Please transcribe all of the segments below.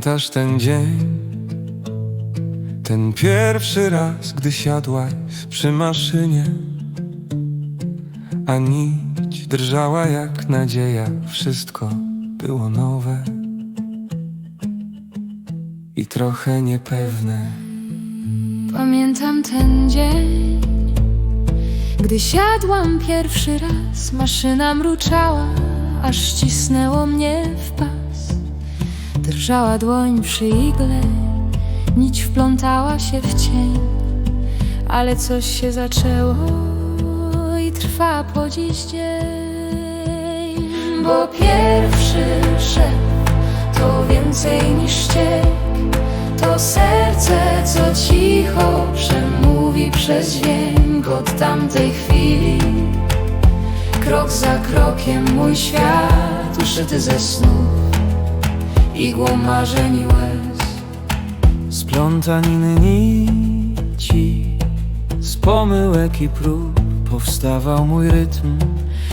Pamiętasz ten dzień? Ten pierwszy raz, gdy siadłaś przy maszynie A nić drżała jak nadzieja Wszystko było nowe I trochę niepewne Pamiętam ten dzień, gdy siadłam pierwszy raz. Maszyna mruczała, aż ścisnęło mnie w pas. Drżała dłoń przy igle, nić wplątała się w cień. Ale coś się zaczęło i trwa po dziś dzień. Bo pierwszy szef to więcej niż ściek. To serce, co cicho przemówi przez dźwięk od tamtej chwili. Krok za krokiem mój świat uszyty ze snów, igłą marzeń i łez. Z plątaniny nici Z pomyłek i prób Powstawał mój rytm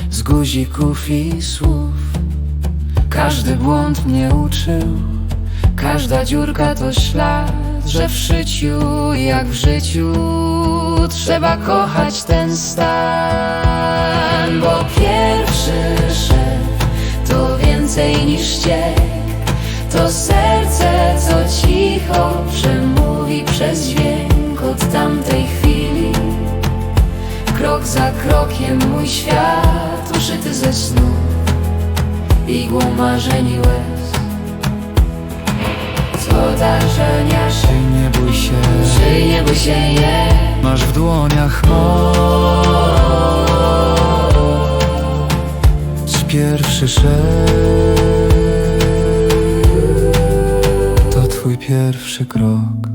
Z guzików i słów Każdy błąd mnie uczył Każda dziurka to ślad, że w szyciu jak w życiu trzeba kochać ten stan. Bo pierwszy szef to więcej niż ściek, to serce, co cicho przemówi przez dźwięk od tamtej chwili. Krok za krokiem mój świat uszyty ze snu, igłą marzeń i łez. Co darzenia się, Ty nie bój się żyj, nie bój się je. Masz w dłoniach moc Pierwszy szef twój pierwszy krok